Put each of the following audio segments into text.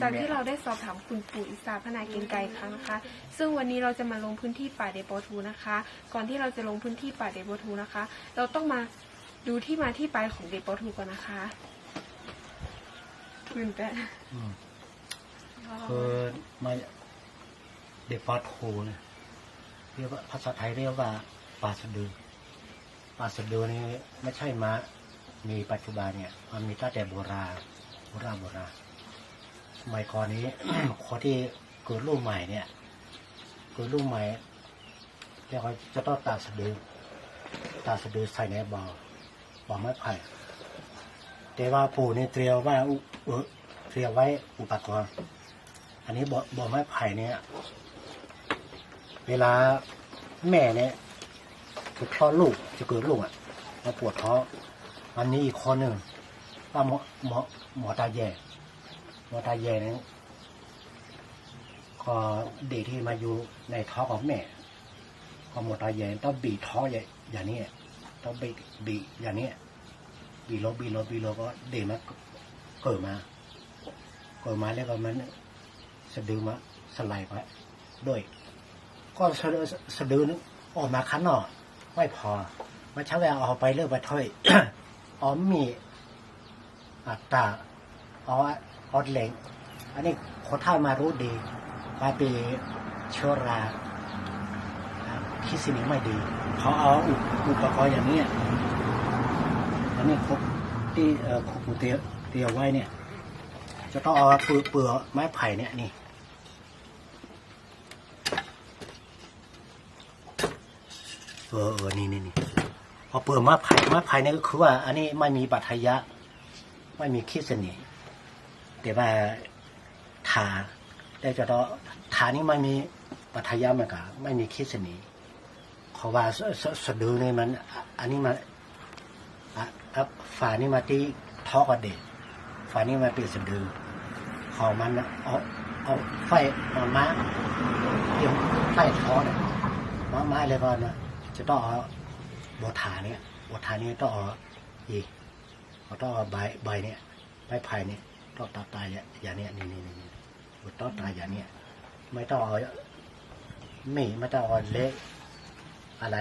จากที่เราได้สอบถามคุณปู่อิสาพนาเกรียงไกรครั้งนะคะ ซึ่งวันนี้เราจะมาลงพื้นที่ป่าเดโปทูนะคะ ก่อนที่เราจะลงพื้นที่ป่าเดโปทูนะคะ เราต้องมาดูที่มาที่ไปของเดโปทูก่อนนะคะตื่นเต้นอืมคือมาเด็กปอโทเนี่ยเรียกว่าภาษาไทยเรียกว่าปลาสะดือปลาสะดือนี่ไม่ใช่มามีปัจจุบันเนี่ยมันมีตั้งแต่โบราณโบราณโบราณ สมัยก่อนนี้คนที่เกิดลูกใหม่เนี่ย เกิดลูกใหม่เรียกว่าจะต้องตาสะดือตาสะดือใส่ในบ่อบ่อไม้ไผ่แต่ว่าปู่นี่เตรียมว่าอุเออเตรียมไว้อุปกรณ์อันนี้บ่บ่อไม้ไผ่เนี่ย เวลาแม่เนี่ยจะคลอดลูกจะเกิดลูกอะมาปวดท้องอันนี้อีกคนหนึ่งว่าหมอหมอหมอตาแย่ หมอตาแย่เนี่ยก็ด็กที่มาอยู่ในท้องของแม่ก็หมตาแย่ต้องบีบท้องอย่างอย่างนี้ต้องบีบบีอย่างนี้บีโลบีโลบีโลก็เด็กมันเกิดมาเกิดมาแล้วก็มันสะดือมาสไลด์ไปด้วย ก็สะดือสะดือนึงออกมาข้างนอไม่พอมาใช้เวลาเอาไปเรื่อยไปถ้อยอ๋อมีอัตราอ๋อ ออดเหล็งอันนี้คนเท่ามารู้ดีว่าปีเชื้อราคิดสิ่งนี้ไม่ดี เขาเอาอุปอุปกรณ์อย่างนี้อันนี้ครบที่เอ่อครบเตียวเตียวไว้เนี่ย จะต้องเอาเปลือกเปลือกไม้ไผ่เนี่ยนี่เออเออนี่นี่นี่เอาเปลือกไม้ไผ่ไม้ไผ่เนี่ยก็คือว่า อันนี้ไม่มีบัทยะ ไม่มีคิดสนิท แต่ว่าทาแต่จะต้องทานี่ไม่มีบัทยะมันก็ไม่มีคิดสนิทเพราว่าสสสะดือนี่มัน อันนี้มันอะครับฝานี่มาที่ท้อกับเด็กฝานี่มาเป็นสะดือของมันเอาเอาไฟมาม้าเดี๋ยวไฟท้อเนี่ยมาม้าเลยก่อนนะจะต้องเอาบทาเนี่ยบทานนี้ต้องเอาอีกเราต้องเอาใบใบเนี่ยใบไผ่เนี่ย ต้อตาตายอย่างเนี้ยนี่นี่นี่นี่บทต้อตายอย่างเนี้ยไม่ต้องเอาไม่ไม่ต้องเอาเละอะไร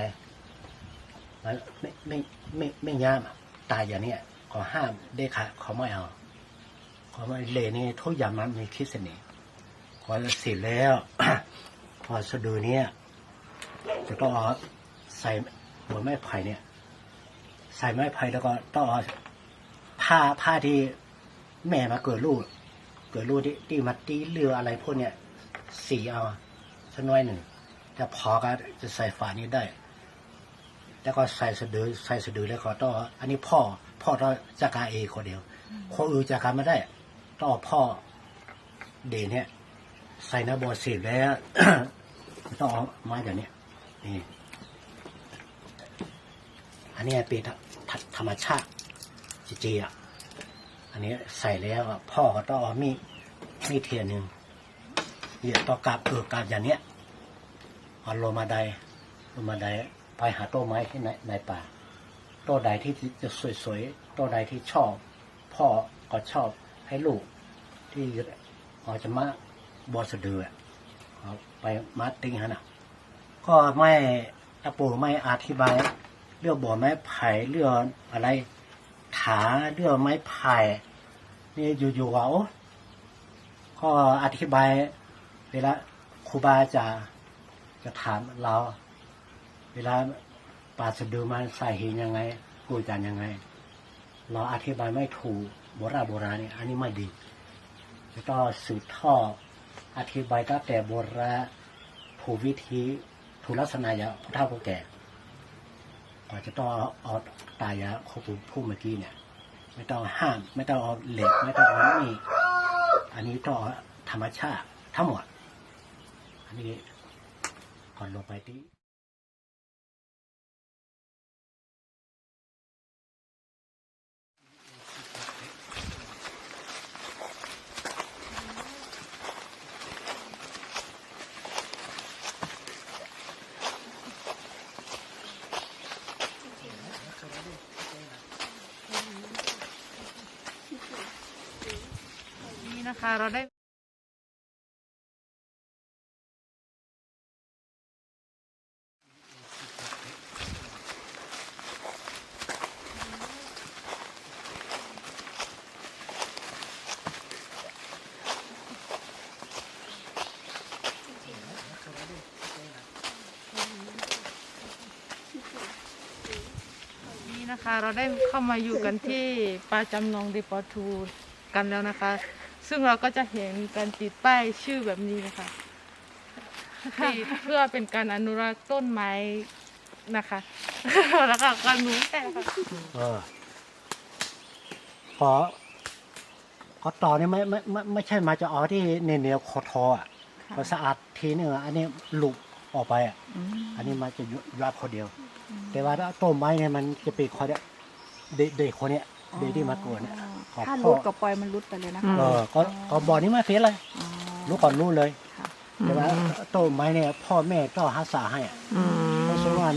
มันไม่ไม่ไม่ไม่ยามตายอย่างเนี้ยขอห้ามเด็กขาเขาไม่เอาขาไม่เลนี่ทุกอย่างมันมีคิดเสน่ห์พอเสร็จแล้วพอสะดือเนี่ยจะต้องเอาใส่หัวไม้ไผ่เนี่ย ใส่ไม้ไผ่แล้วก็ต้องเอาผ้าผ้าที่ แม่มาเกิดลูก เกิดลูกที่ที่มาตีเรืออะไรพวกเนี้ยสีเอาสักน้อยหนึ่งแต่พอก็จะใส่ฝานี้ได้ แล้วก็ใส่สะดือใส่สะดือแล้วก็ต้องอันนี้พ่อ พ่อต้องจัดการเองคนเดียวคนอื่นจัดการไม่ได้ต้องเอพ่อเดนเนี่ยใส่หน้าบอเสร็จแล้วต้องเอาไม้แบบนี้นี่อันนี้เป็นธรรมชาติจริงๆอะ อันนี้ใส่แล้วพ่อก็ต้องเอามีดมีดเทียนหนึ่งเนี่ยต้อกาบเออกาบอย่างเนี้ยเอาลงมาไดลงมาไดไปหาต้นไม้ที่ในในป่าต้นใดที่จะสวยๆต้นใดที่ชอบ พ่อก็ชอบให้ลูก ที่อาจะมาบอสะเดือเอาไปมาติ้งฮะนะก็ไม่อาปูไม่อธิบาย เรื่องบ่อไม้ไผ่เรื่องอะไร ถาเรื่องไม้ไผ่นี่อยู่ๆว่าก็อธิบายเวลาครูบาจะจะถามเรา เวลาปลาสะดือมันใส่หินยังไงกูจันยังไง เราอธิบายไม่ถูกโบราณโบราณเนี่ยอันนี้ไม่ดีจะต้องสืบทอดอธิบายตั้งแต่โบราณถูกวิธีถูกลักษณะอย่างผู้เฒ่าผู้แก่ ก็จะต้องเอาเอาตายาเขาพูดพูดเมื่อกี้เนี่ย ไม่ต้องห้าม ไม่ต้องเอาเหล็ก ไม่ต้องเอานี่อันนี้ต้องเอาธรรมชาติทั้งหมด อันนี้ก่อนลงไปที่ นะคะ เราได้นะคะเราได้เข้ามาอยู่กันที่ปลาจำลองดีปอทูกันแล้วนะคะ ซึ่งเราก็จะเห็นการติดป้ายชื่อแบบนี้นะคะติดเพื่อเป็นการอนุรักษ์ต้นไม้นะคะ แล้วก็การรู้แต่ค่ะเออขอขอต่อนี่ไม่ไม่ไม่ไม่ใช่มาจะเอาที่เนียวๆคอทออะพอสะอาดทีนึงอะอันนี้หลุดออกไปอะอันนี้มันจะยุยาคนเดียว แต่ว่าถ้าต้นไม้เนี่ยมันจะเป็นคนเนี้ยเด็กเด็กคนเนี้ยเด็กที่มากวนเนี่ยขอถ้าพ่รุอดก็ปล่อยมันรุดไปเลยนะอืคะมเออก็ก็บอกนี้ไม่เฟี้ยเลยอ๋อรู้ก่อนรู้เลยค่ะ แต่ว่าต้นไม้เนี่ยพ่อแม่ต้องหาสาให้อะเพราะฉะนั้น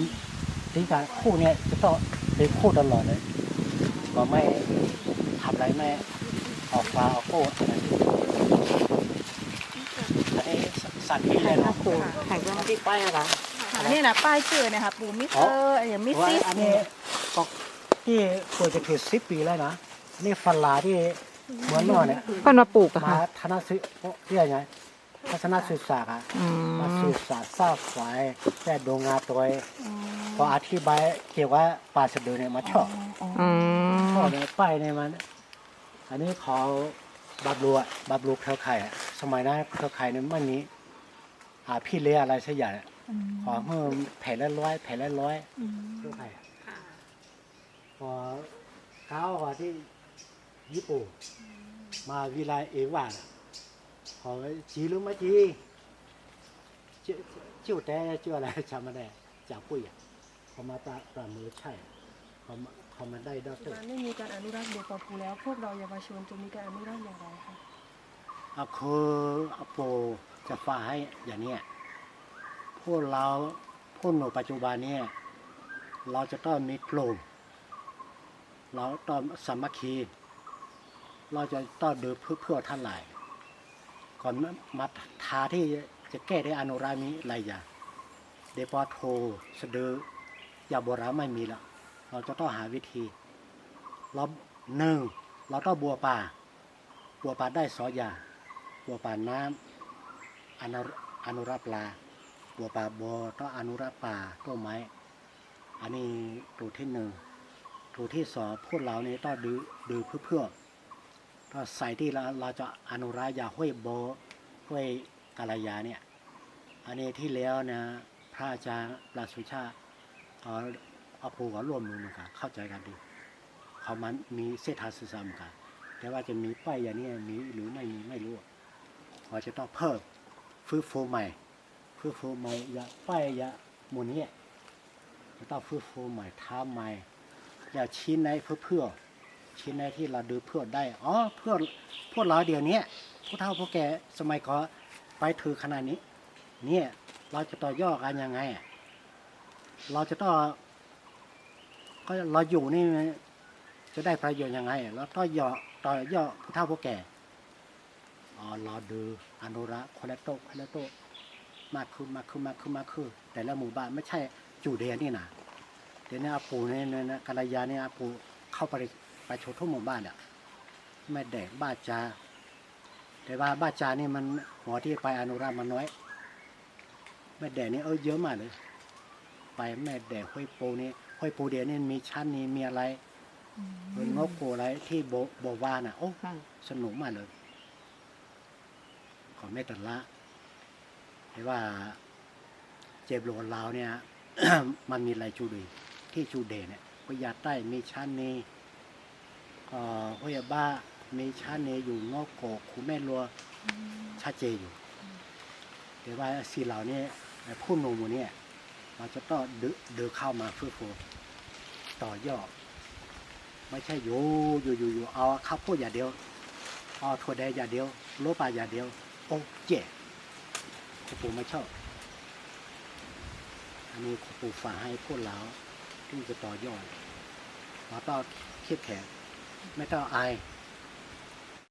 ที่การคู่เนี่ยจะต้องเป็นคู่ตลอดเลยก็ไม่ทำอะไรไม่ออกฟ้าออกโก้อะไรอันนี้สัตว์ที่เลยเนาะปู่ถ่ายว่าที่ป้ายอะไรนี่นะป้ายชื่อเนี่ยค่ะปู่มิสเตอร์อย่างมิสว่าซิสอันนี้ก็ ที่ควรจะถึงสิบปีแล้วนะอันนี่ฟันลาที่เหมือนนอเนี่ยเพิ่นมาปลูกอะมาค่ะ ธนศึกเรียกไงทัศนศึกษาอะอืม มาศึกษาทราบฝ่ายแค่ดวงงานตัวเองพออธิบายเกี่ยวกับป่าสะดือเนี่ยมาชอบอืมชอบเนี่ยป้ายเนี่ยมัน อันนี้เขาบับลูอะบับลูเครือข่ายอะสมัยนั้นเครือข่ายเนี่ยไม่มีอ่าพี่เลี้ยอะไรสักอย่างอะขอเพิ่มแผ่ละร้อยแผ่ละร้อยเครือข่ายอะ พอเขาออกที่ญี่ปุ่นมาวิไลเอวาน่ะขอจีหรือไม่จีชื่อชื่อแต่ชื่ออะไรจำไม่ได้จากปุ้ยอะเขามาประประมือใช่เขามาเขามาได้ด็อกเตอร์การไม่มีการอนุรักษ์เดปอทูแล้ว พวกเราเยาวชนจะมีการอนุรักษ์อย่างไรคะอะคืออโปจะฝ่าให้อย่างเนี้ยพวกเราพวกหนูปัจจุบันเนี่ยเราจะต้องมีกลุ่ม เราต้องสามัคคี เราจะต้องดูเพื่อเพื่อท่านหลายก่อนมาทาที่จะแก้ได้อนุรามีอะไรอย่างเดปอโทสะดือยาโบราณไม่มีแล้วเราจะต้องหาวิธีเราหนึ่งเราต้องบัวป่า บัวป่าได้สออยา บัวป่าน้ำอนุอนุรักษ์ปลา บัวป่าบอต้องอนุรักษ์ป่าต้นไม้ อันนี้ตัวที่หนึ่ง ตัวที่สอพวกเรานี่ต้องดูดูเพื่อเพื่อต้องใส่ที่เราเราจะอนุรักษ์ยาห้วยโบห้วยกาลยาเนี่ยอันนี้ที่แล้วนะพระอาจารย์ปราสุชาเอาเอาปูกร่วมมือมือนกันเข้าใจกันดีเขามันมีเส้นทางสื่อสามกันแต่ว่าจะมีป้ายอย่างนี้มีหรือไม่มีไม่รู้เราจะต้องเพิ่มฟื้นฟูใหม่ฟื้นฟูใหม่ยาป้ายยาหมุนเนี่ยจะต้องฟื้นฟูใหม่ท้าใหม่ อย่าชิ้นไหนเพื่อเพื่อชิ้นไหนที่เราดูเพื่อได้อ๋อเพื่อพวกเราเดี๋ยวนี้ผู้เฒ่าผู้แก่สมัยก่อนไปถือขนาดนี้ เนี่ยเราจะต่อยอดกันยังไง เราจะต้องก็เราอยู่นี่จะได้ประโยชน์ยังไงแล้วต่อยอดต่อยอดผู้เฒ่าผู้แก่อ๋อรอดูอนุรักษ์คนละโต๊ะคนละโต๊ะมากขึ้นมากขึ้นมากขึ้นมากขึ้นแต่ละหมู่บ้านไม่ใช่จู่เดียวนี่นะ เดี๋ยวนี้อาปูเนี่ยเนี่ยนะกัลยาเนี่ยอาปูเข้าไปไปชมทุกหมู่บ้านเนี่ยแม่แดกบ้าจา แต่ว่าบ้าจานี่มันหัวที่ไปอนุรักษ์มันน้อยแม่แดกนี่เออเยอะมากเลย ไปแม่แดกห้วยปูนี่ห้วยปูเดียวนี่มีชั้นนี้มีอะไรเป็นงกโกอะไรที่โบโบวาน่ะโอ้ค่ะสนุกมากเลย ขอไม่ตัดละแต่ว่าเจ็บโลนลาวเนี่ย มันมีอะไรจูดี ที่จูเดเนี่ยพยาใต้มีชั้นนี้เอ่อพยาบ้ามีชั้นนี้อยู่งอกโกกคูแม่รัวชัดเจนอยู่แต่ว่าสีเหล่านี้ผู้นมูเนี่ยเราจะต้องดึเดินเข้ามาเพื่อฟูต่อยอดไม่ใช่อยู่อยู่อยู่อยู่เอาข้าวโพดอย่างเดียวเอาถั่วแดงอย่างเดียวโลปลาอย่างเดียว โอ้เจ๊คุณปู่ไม่ชอบ อันนี้คุณปู่ฝากให้พวกเรา ที่จะต่อยอดมาต้องเข้มแข็งไม่ต้องอาย